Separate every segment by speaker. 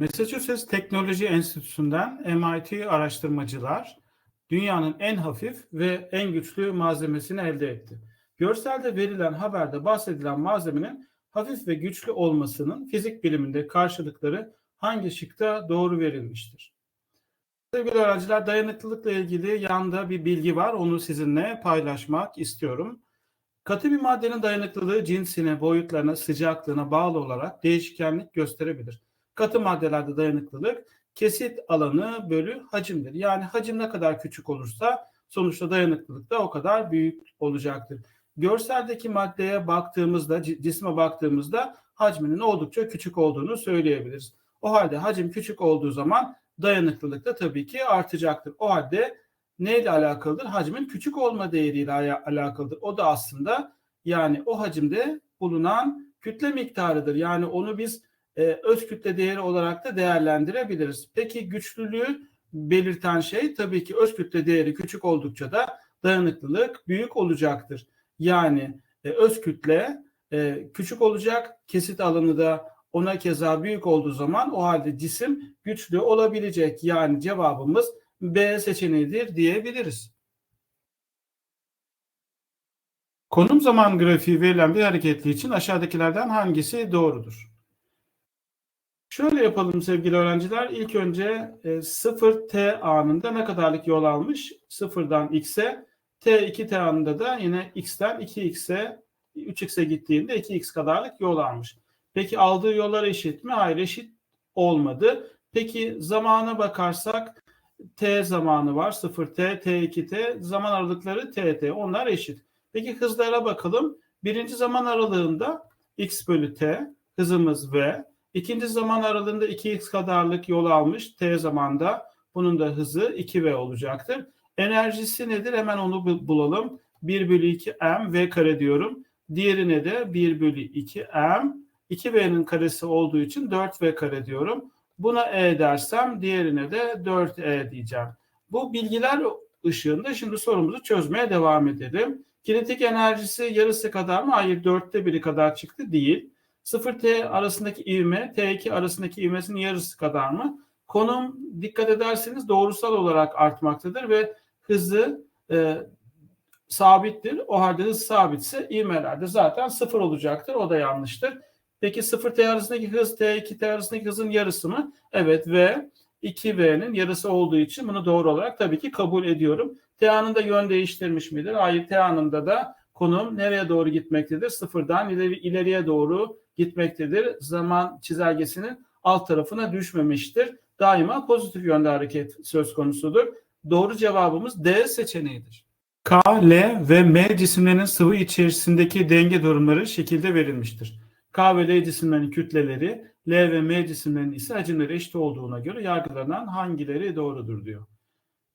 Speaker 1: Massachusetts Teknoloji Enstitüsü'nden MIT araştırmacılar dünyanın en hafif ve en güçlü malzemesini elde etti. Görselde verilen haberde bahsedilen malzemenin hafif ve güçlü olmasının fizik biliminde karşılıkları hangi şıkta doğru verilmiştir? Sevgili öğrenciler dayanıklılıkla ilgili yanda bir bilgi var. Onu sizinle paylaşmak istiyorum. Katı bir maddenin dayanıklılığı cinsine, boyutlarına, sıcaklığına bağlı olarak değişkenlik gösterebilir. Katı maddelerde dayanıklılık kesit alanı bölü hacimdir. Yani hacim ne kadar küçük olursa sonuçta dayanıklılık da o kadar büyük olacaktır. Görseldeki maddeye baktığımızda, cisme baktığımızda hacminin oldukça küçük olduğunu söyleyebiliriz. O halde hacim küçük olduğu zaman dayanıklılık da tabii ki artacaktır. O halde neyle alakalıdır? Hacmin küçük olma değeriyle alakalıdır. O da aslında yani o hacimde bulunan kütle miktarıdır. Yani onu biz e, öz kütle değeri olarak da değerlendirebiliriz. Peki güçlülüğü belirten şey tabii ki öz kütle değeri küçük oldukça da dayanıklılık büyük olacaktır. Yani e, öz kütle e, küçük olacak, kesit alanı da ona keza büyük olduğu zaman o halde cisim güçlü olabilecek. Yani cevabımız B seçeneğidir diyebiliriz. Konum zaman grafiği verilen bir hareketli için aşağıdakilerden hangisi doğrudur? Şöyle yapalım sevgili öğrenciler. İlk önce e, 0 t anında ne kadarlık yol almış? 0'dan x'e. t2 t anında da yine x'ten 2x'e 3x'e gittiğinde 2x kadarlık yol almış. Peki aldığı yollar eşit mi? Hayır eşit olmadı. Peki zamana bakarsak t zamanı var 0t, t2t zaman aralıkları tt onlar eşit. Peki hızlara bakalım. Birinci zaman aralığında x bölü t hızımız v. İkinci zaman aralığında 2x kadarlık yol almış t zamanda. Bunun da hızı 2v olacaktır. Enerjisi nedir? Hemen onu bulalım. 1 bölü 2 m v kare diyorum. Diğerine de 1 bölü 2 m 2v'nin karesi olduğu için 4v kare diyorum. Buna e dersem diğerine de 4e diyeceğim. Bu bilgiler ışığında şimdi sorumuzu çözmeye devam edelim. Kinetik enerjisi yarısı kadar mı? Hayır dörtte biri kadar çıktı değil. 0T arasındaki ivme T2 arasındaki ivmesinin yarısı kadar mı? Konum dikkat ederseniz doğrusal olarak artmaktadır ve hızı e, sabittir. O halde hız sabitse ivmeler de zaten sıfır olacaktır. O da yanlıştır. Peki 0T arasındaki hız T2T arasındaki hızın yarısı mı? Evet ve 2V'nin yarısı olduğu için bunu doğru olarak tabii ki kabul ediyorum. T anında yön değiştirmiş midir? Hayır T anında da konum nereye doğru gitmektedir? Sıfırdan ileri, ileriye doğru gitmektedir. Zaman çizelgesinin alt tarafına düşmemiştir. Daima pozitif yönde hareket söz konusudur. Doğru cevabımız D seçeneğidir. K, L ve M cisimlerinin sıvı içerisindeki denge durumları şekilde verilmiştir. K ve L cisimlerinin kütleleri, L ve M cisimlerinin ise hacimleri eşit olduğuna göre yargılanan hangileri doğrudur diyor.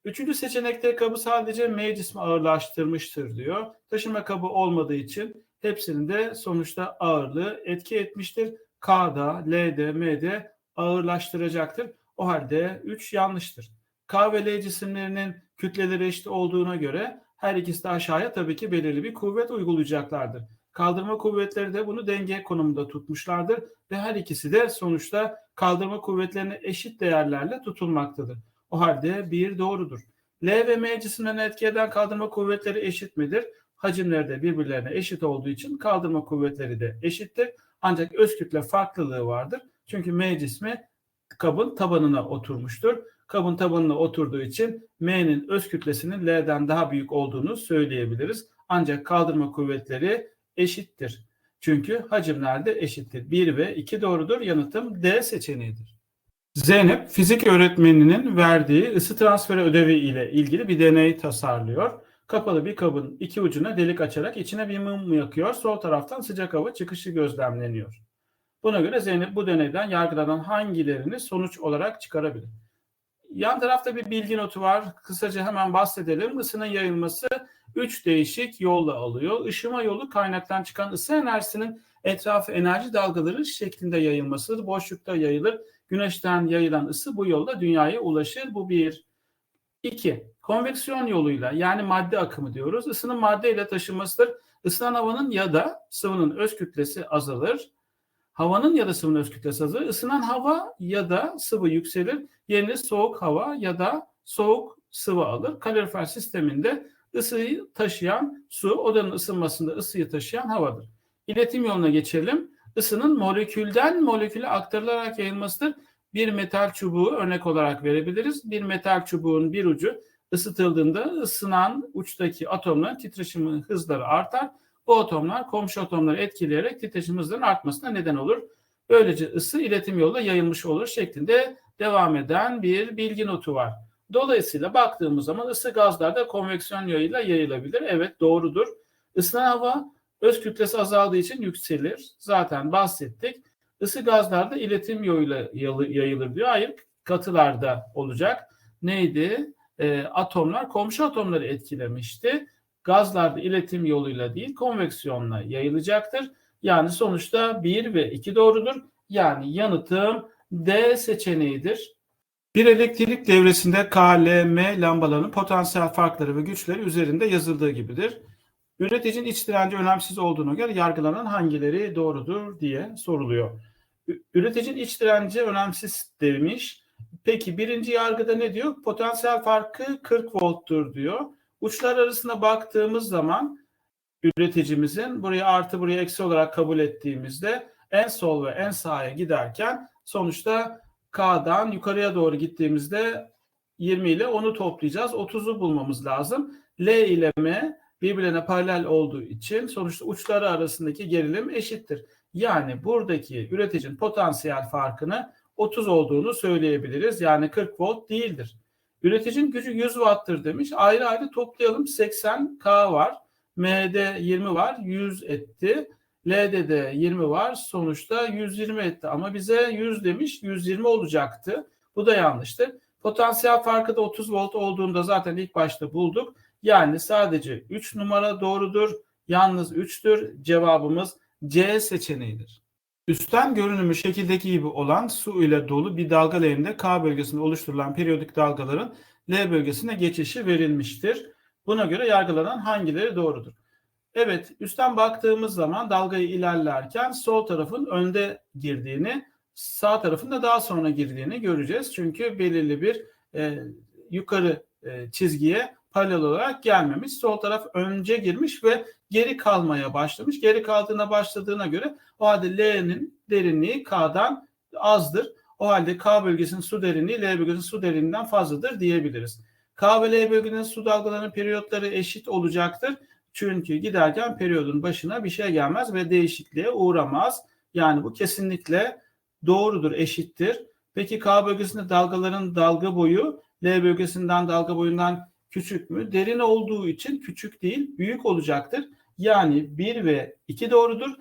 Speaker 1: Üçüncü seçenekte kabı sadece M cismi ağırlaştırmıştır diyor. Taşıma kabı olmadığı için hepsinin de sonuçta ağırlığı etki etmiştir. K'da, L'de, M'de ağırlaştıracaktır. O halde 3 yanlıştır. K ve L cisimlerinin kütleleri eşit olduğuna göre her ikisi de aşağıya tabii ki belirli bir kuvvet uygulayacaklardır. Kaldırma kuvvetleri de bunu denge konumunda tutmuşlardır ve her ikisi de sonuçta kaldırma kuvvetlerine eşit değerlerle tutulmaktadır. O halde bir doğrudur. L ve M cisimlerine etki eden kaldırma kuvvetleri eşit midir? Hacimleri de birbirlerine eşit olduğu için kaldırma kuvvetleri de eşittir. Ancak öz kütle farklılığı vardır. Çünkü M cismi kabın tabanına oturmuştur. Kabın tabanına oturduğu için M'nin öz kütlesinin L'den daha büyük olduğunu söyleyebiliriz. Ancak kaldırma kuvvetleri eşittir. Çünkü hacimler de eşittir. 1 ve 2 doğrudur. Yanıtım D seçeneğidir. Zeynep fizik öğretmeninin verdiği ısı transferi ödevi ile ilgili bir deney tasarlıyor. Kapalı bir kabın iki ucuna delik açarak içine bir mum yakıyor. Sol taraftan sıcak hava çıkışı gözlemleniyor. Buna göre Zeynep bu deneyden yargılanan hangilerini sonuç olarak çıkarabilir? Yan tarafta bir bilgi notu var. Kısaca hemen bahsedelim. Isının yayılması 3 değişik yolla alıyor. Işıma yolu kaynaktan çıkan ısı enerjisinin etrafı enerji dalgaları şeklinde yayılmasıdır. Boşlukta yayılır. Güneşten yayılan ısı bu yolla dünyaya ulaşır. Bu bir. İki, konveksiyon yoluyla yani madde akımı diyoruz. Isının madde ile taşınmasıdır. Isınan havanın ya da sıvının öz kütlesi azalır. havanın ya da sıvının öz kütlesi azalır. Isınan hava ya da sıvı yükselir. Yerine soğuk hava ya da soğuk sıvı alır. Kalorifer sisteminde ısıyı taşıyan su, odanın ısınmasında ısıyı taşıyan havadır. İletim yoluna geçelim. Isının molekülden moleküle aktarılarak yayılmasıdır. Bir metal çubuğu örnek olarak verebiliriz. Bir metal çubuğun bir ucu ısıtıldığında ısınan uçtaki atomların titreşimi hızları artar. Bu atomlar komşu atomları etkileyerek titreşim hızlarının artmasına neden olur. Böylece ısı iletim yoluyla yayılmış olur şeklinde devam eden bir bilgi notu var. Dolayısıyla baktığımız zaman ısı gazlarda konveksiyon yoluyla yayılabilir. Evet doğrudur. Isınan hava öz kütlesi azaldığı için yükselir. Zaten bahsettik. Isı gazlarda iletim yoluyla yayılır diyor. Hayır katılarda olacak. Neydi? E, atomlar komşu atomları etkilemişti. Gazlarda iletim yoluyla değil konveksiyonla yayılacaktır. Yani sonuçta 1 ve 2 doğrudur. Yani yanıtım D seçeneğidir. Bir elektrik devresinde K, L, lambalarının potansiyel farkları ve güçleri üzerinde yazıldığı gibidir. Üreticinin iç direnci önemsiz olduğuna göre yargılanan hangileri doğrudur diye soruluyor. Üreticinin iç direnci önemsiz demiş. Peki birinci yargıda ne diyor? Potansiyel farkı 40 volttur diyor. Uçlar arasında baktığımız zaman üreticimizin buraya artı buraya eksi olarak kabul ettiğimizde en sol ve en sağa giderken sonuçta K'dan yukarıya doğru gittiğimizde 20 ile onu toplayacağız. 30'u bulmamız lazım. L ile M birbirine paralel olduğu için sonuçta uçları arasındaki gerilim eşittir. Yani buradaki üreticinin potansiyel farkını 30 olduğunu söyleyebiliriz. Yani 40 volt değildir. Üreticinin gücü 100 watt'tır demiş. Ayrı ayrı toplayalım. 80 K var. M'de 20 var. 100 etti. L'de de 20 var. Sonuçta 120 etti. Ama bize 100 demiş. 120 olacaktı. Bu da yanlıştır. Potansiyel farkı da 30 volt olduğunda zaten ilk başta bulduk. Yani sadece 3 numara doğrudur. Yalnız 3'tür. Cevabımız C seçeneğidir. Üstten görünümü şekildeki gibi olan su ile dolu bir dalga leğeninde K bölgesinde oluşturulan periyodik dalgaların L bölgesine geçişi verilmiştir. Buna göre yargılanan hangileri doğrudur? Evet, üstten baktığımız zaman dalgayı ilerlerken sol tarafın önde girdiğini, sağ tarafın da daha sonra girdiğini göreceğiz. Çünkü belirli bir e, yukarı e, çizgiye paralel olarak gelmemiş. Sol taraf önce girmiş ve geri kalmaya başlamış. Geri kaldığına başladığına göre o halde L'nin derinliği K'dan azdır. O halde K bölgesinin su derinliği L bölgesinin su derinliğinden fazladır diyebiliriz. K ve L bölgesinin su dalgalarının periyotları eşit olacaktır. Çünkü giderken periyodun başına bir şey gelmez ve değişikliğe uğramaz. Yani bu kesinlikle doğrudur, eşittir. Peki K bölgesinde dalgaların dalga boyu L bölgesinden dalga boyundan küçük mü? Derin olduğu için küçük değil, büyük olacaktır. Yani 1 ve 2 doğrudur.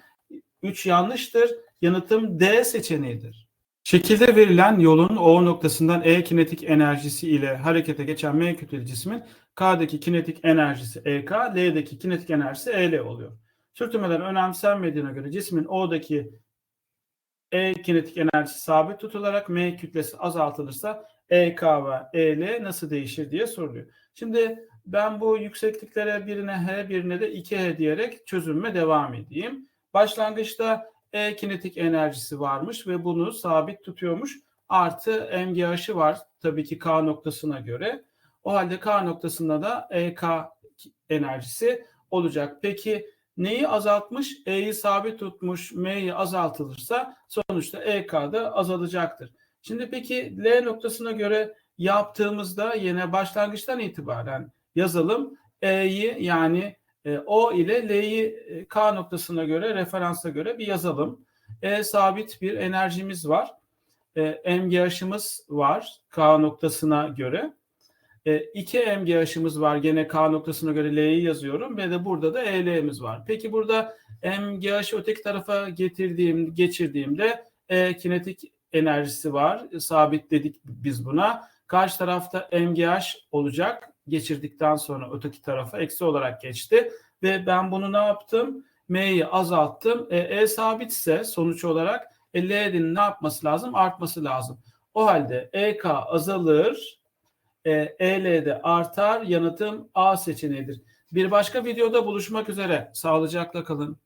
Speaker 1: 3 yanlıştır. Yanıtım D seçeneğidir. Şekilde verilen yolun O noktasından E kinetik enerjisi ile harekete geçen M kütleli cismin K'daki kinetik enerjisi EK, L'deki kinetik enerjisi EL oluyor. Sürtünmeden önemsenmediğine göre cismin O'daki E kinetik enerjisi sabit tutularak M kütlesi azaltılırsa EK ve EL nasıl değişir diye soruluyor. Şimdi ben bu yüksekliklere birine H birine de 2H diyerek çözümme devam edeyim. Başlangıçta E kinetik enerjisi varmış ve bunu sabit tutuyormuş. Artı MGH'ı var tabii ki K noktasına göre. O halde K noktasında da EK enerjisi olacak. Peki neyi azaltmış? E'yi sabit tutmuş, M'yi azaltılırsa sonuçta EK da azalacaktır. Şimdi peki L noktasına göre yaptığımızda yine başlangıçtan itibaren yazalım. E'yi yani e, O ile L'yi e, K noktasına göre referansa göre bir yazalım. E sabit bir enerjimiz var. E, MGH'ımız var K noktasına göre. E, iki MGH'ımız var gene K noktasına göre L'yi yazıyorum ve de burada da EL'miz var. Peki burada MGH'ı öteki tarafa getirdiğim, geçirdiğimde e, kinetik enerjisi var. Sabit dedik biz buna. Karşı tarafta MGH olacak. Geçirdikten sonra öteki tarafa eksi olarak geçti. Ve ben bunu ne yaptım? M'yi azalttım. E, e sabitse sonuç olarak e, L'nin ne yapması lazım? Artması lazım. O halde EK azalır. E, EL'de artar. Yanıtım A seçeneğidir. Bir başka videoda buluşmak üzere. Sağlıcakla kalın.